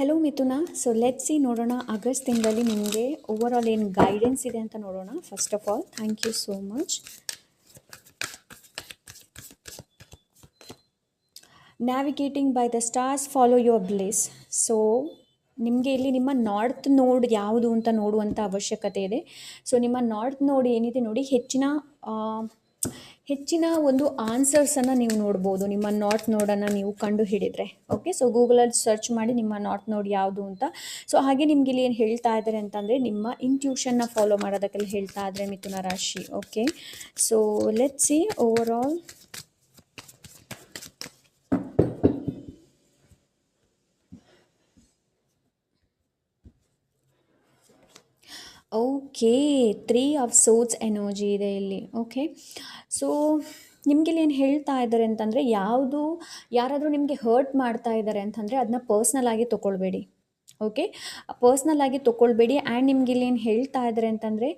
Hello Mithuna so let see ನೋಡೋಣ. August ತಿಂಗಳಲ್ಲಿ ನಿಮಗೆ ಓವರ್ ಆಲ್ ಏನು ಗೈಡೆನ್ಸ್ ಇದೆ ಅಂತ ನೋಡೋಣ first of all thank you so much navigating by the stars follow your bliss so ನಿಮಗೆ ಇಲ್ಲಿ ನಿಮ್ಮ ನಾರ್ತ್ ನೋಡ್ ಯಾವುದು ಅಂತ ನೋಡುವಂಥ ಅವಶ್ಯಕತೆ ಇದೆ. ಸೊ ನಿಮ್ಮ ನಾರ್ತ್ ನೋಡ್ ಏನಿದೆ ನೋಡಿ, ಹೆಚ್ಚಿನ ಹೆಚ್ಚಿನ ಒಂದು ಆನ್ಸರ್ಸನ್ನು ನೀವು ನೋಡ್ಬೋದು. ನಿಮ್ಮ ನಾಟ್ ನೋಡನ್ನು ನೀವು ಕಂಡು ಹಿಡಿದ್ರೆ ಓಕೆ ಸೊ ಗೂಗಲಲ್ಲಿ ಸರ್ಚ್ ಮಾಡಿ ನಿಮ್ಮ ನಾಟ್ ನೋಡ್ ಯಾವುದು ಅಂತ. ಸೊ ಹಾಗೆ ನಿಮ್ಗೆ ಇಲ್ಲಿ ಏನು ಹೇಳ್ತಾ ಇದ್ದಾರೆ ಅಂತಂದರೆ, ನಿಮ್ಮ ಇಂಟ್ಯೂಷನ್ನ ಫಾಲೋ ಮಾಡೋದಕ್ಕೆಲ್ಲ ಹೇಳ್ತಾ ಇದ್ದಾರೆ ಮಿಥುನ ರಾಶಿ. Okay so let see overall okay three of swords energy ಇದೆ ಇಲ್ಲಿ. ಓಕೆ ಸೊ ನಿಮಗಿಲ್ಲಿ ಏನು ಹೇಳ್ತಾ ಇದ್ದಾರೆ ಅಂತಂದರೆ ಯಾವುದು, ಯಾರಾದರೂ ನಿಮಗೆ ಹರ್ಟ್ ಮಾಡ್ತಾ ಇದ್ದಾರೆ ಅಂತಂದರೆ ಅದನ್ನ ಪರ್ಸ್ನಲ್ ಆಗಿ ತೊಗೊಳ್ಬೇಡಿ ಓಕೆ ಪರ್ಸ್ನಲ್ ಆಗಿ ತೊಗೊಳ್ಬೇಡಿ ಆ್ಯಂಡ್ ನಿಮಗಿಲ್ಲಿ ಏನು ಹೇಳ್ತಾ ಇದ್ದಾರೆ ಅಂತಂದರೆ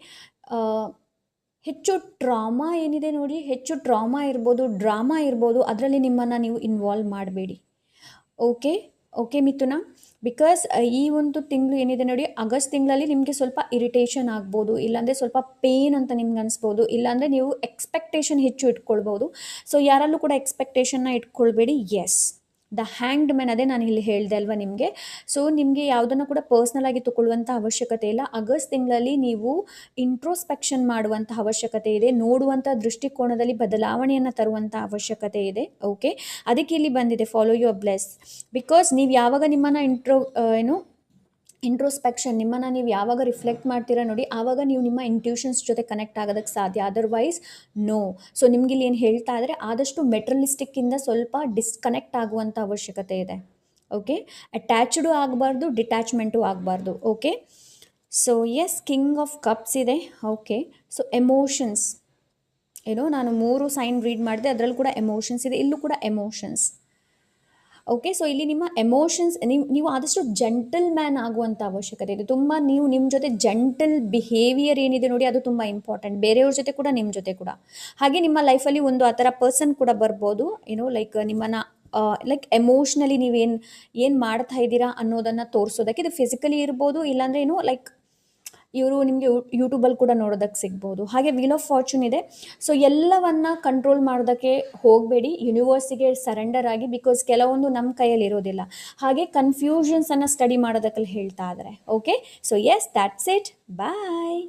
ಹೆಚ್ಚು ಟ್ರಾಮಾ ಏನಿದೆ ನೋಡಿ, ಹೆಚ್ಚು ಟ್ರಾಮಾ ಇರ್ಬೋದು ಡ್ರಾಮಾ ಇರ್ಬೋದು, ಅದರಲ್ಲಿ ನಿಮ್ಮನ್ನು ನೀವು ಇನ್ವಾಲ್ವ್ ಮಾಡಬೇಡಿ. ಓಕೆ ಓಕೆ ಮಿಥುನ ಬಿಕಾಸ್ ಈ ಒಂದು ತಿಂಗಳು ಏನಿದೆ ನೋಡಿ, ಆಗಸ್ಟ್ ತಿಂಗಳಲ್ಲಿ ನಿಮಗೆ ಸ್ವಲ್ಪ ಇರಿಟೇಷನ್ ಆಗ್ಬೋದು, ಇಲ್ಲಾಂದರೆ ಸ್ವಲ್ಪ ಪೇನ್ ಅಂತ ನಿಮ್ಗೆ ಅನಿಸ್ಬೋದು, ಇಲ್ಲಾಂದರೆ ನೀವು ಎಕ್ಸ್ಪೆಕ್ಟೇಷನ್ ಹೆಚ್ಚು ಇಟ್ಕೊಳ್ಬೋದು. ಸೊ ಯಾರಲ್ಲೂ ಕೂಡ ಎಕ್ಸ್ಪೆಕ್ಟೇಷನ್ನ ಇಟ್ಕೊಳ್ಬೇಡಿ ಎಸ್ ದ ಹ್ಯಾಂಗ್ಡ್ ಮೆನ್ ಅದೇ ನಾನು ಇಲ್ಲಿ ಹೇಳಿದೆ ಅಲ್ವಾ ನಿಮಗೆ. ಸೊ ನಿಮಗೆ ಯಾವುದನ್ನು ಕೂಡ ಪರ್ಸ್ನಲ್ ಆಗಿ ತಗೊಳ್ಳುವಂಥ ಅವಶ್ಯಕತೆ ಇಲ್ಲ. ಆಗಸ್ಟ್ ತಿಂಗಳಲ್ಲಿ ನೀವು ಇಂಟ್ರೋಸ್ಪೆಕ್ಷನ್ ಮಾಡುವಂಥ ಅವಶ್ಯಕತೆ ಇದೆ. ನೋಡುವಂಥ ದೃಷ್ಟಿಕೋನದಲ್ಲಿ ಬದಲಾವಣೆಯನ್ನು ತರುವಂಥ ಅವಶ್ಯಕತೆ ಇದೆ. ಓಕೆ ಅದಕ್ಕೆ ಇಲ್ಲಿ ಬಂದಿದೆ ಫಾಲೋ ಯುವರ್ ಬ್ಲೆಸ್ ಬಿಕಾಸ್ ನೀವು ಯಾವಾಗ ನಿಮ್ಮನ್ನು ಇಂಟ್ರೋ ಏನು ಇಂಟ್ರೋಸ್ಪೆಕ್ಷನ್ ನಿಮ್ಮನ್ನು ನೀವು ಯಾವಾಗ ರಿಫ್ಲೆಕ್ಟ್ ಮಾಡ್ತೀರಾ ನೋಡಿ, ಆವಾಗ ನೀವು ನಿಮ್ಮ ಇಂಟ್ಯೂಷನ್ಸ್ ಜೊತೆ ಕನೆಕ್ಟ್ ಆಗೋದಕ್ಕೆ ಸಾಧ್ಯ. ಅದರ್ವೈಸ್ ನೋ ಸೊ ನಿಮ್ಗೆ ಇಲ್ಲಿ ಏನು ಹೇಳ್ತಾ ಇದ್ದರೆ ಆದಷ್ಟು ಮೆಟ್ರಲಿಸ್ಟಿಕ್ಕಿಂದ ಸ್ವಲ್ಪ ಡಿಸ್ಕನೆಕ್ಟ್ ಆಗುವಂಥ ಅವಶ್ಯಕತೆ ಇದೆ. ಓಕೆ ಅಟ್ಯಾಚ್ಡು ಆಗಬಾರ್ದು ಡಿಟ್ಯಾಚ್ಮೆಂಟು ಆಗಬಾರ್ದು. Okay so as king of cups ಇದೆ. ಓಕೆ ಸೊ ಎಮೋಷನ್ಸ್ ಏನೋ ನಾನು ಮೂರು ಸೈನ್ ರೀಡ್ ಮಾಡಿದೆ, ಅದರಲ್ಲೂ ಕೂಡ ಎಮೋಷನ್ಸ್ ಇದೆ, ಇಲ್ಲೂ ಕೂಡ ಎಮೋಷನ್ಸ್ ಓಕೆ ಸೊ ಇಲ್ಲಿ ನಿಮ್ಮ ಎಮೋಷನ್ಸ್ ನಿಮ್ಮ ನೀವು ಆದಷ್ಟು ಜಂಟಲ್ ಮ್ಯಾನ್ ಆಗುವಂಥ ಅವಶ್ಯಕತೆ ಇದೆ. ತುಂಬ ನೀವು ನಿಮ್ಮ ಜೊತೆ ಜಂಟಲ್ ಬಿಹೇವಿಯರ್ ಏನಿದೆ ನೋಡಿ, ಅದು ತುಂಬ ಇಂಪಾರ್ಟೆಂಟ್ ಬೇರೆಯವ್ರ ಜೊತೆ ಕೂಡ ನಿಮ್ಮ ಜೊತೆ ಕೂಡ. ಹಾಗೆ ನಿಮ್ಮ ಲೈಫಲ್ಲಿ ಒಂದು ಆ ಥರ ಪರ್ಸನ್ ಕೂಡ ಬರ್ಬೋದು. ಏನೋ ಲೈಕ್ ನಿಮ್ಮನ್ನು ಲೈಕ್ ಎಮೋಷ್ನಲಿ ನೀವೇನು, ಏನು ಮಾಡ್ತಾ ಇದ್ದೀರಾ ಅನ್ನೋದನ್ನು ತೋರಿಸೋದಕ್ಕೆ ಇದು ಫಿಸಿಕಲಿ ಇರ್ಬೋದು. ಇಲ್ಲಾಂದ್ರೆ ಏನು ಲೈಕ್ ಇವರು ನಿಮಗೆ ಯೂಟ್ಯೂಬಲ್ಲಿ ಕೂಡ ನೋಡೋದಕ್ಕೆ ಸಿಗ್ಬೋದು. ಹಾಗೆ ವೀಲ್ ಆಫ್ ಫಾರ್ಚೂನ್ ಇದೆ. ಸೊ ಎಲ್ಲವನ್ನ ಕಂಟ್ರೋಲ್ ಮಾಡೋದಕ್ಕೆ ಹೋಗಬೇಡಿ. ಯೂನಿವರ್ಸಿಗೆ ಸರೆಂಡರ್ ಆಗಿ ಬಿಕಾಸ್ ಕೆಲವೊಂದು ನಮ್ಮ ಕೈಯಲ್ಲಿ ಇರೋದಿಲ್ಲ. ಹಾಗೆ ಕನ್ಫ್ಯೂಷನ್ಸನ್ನು ಸ್ಟಡಿ ಮಾಡೋದಕ್ಕೆ ಹೇಳ್ತಾ ಇದ್ದಾರೆ okay so as that's it bye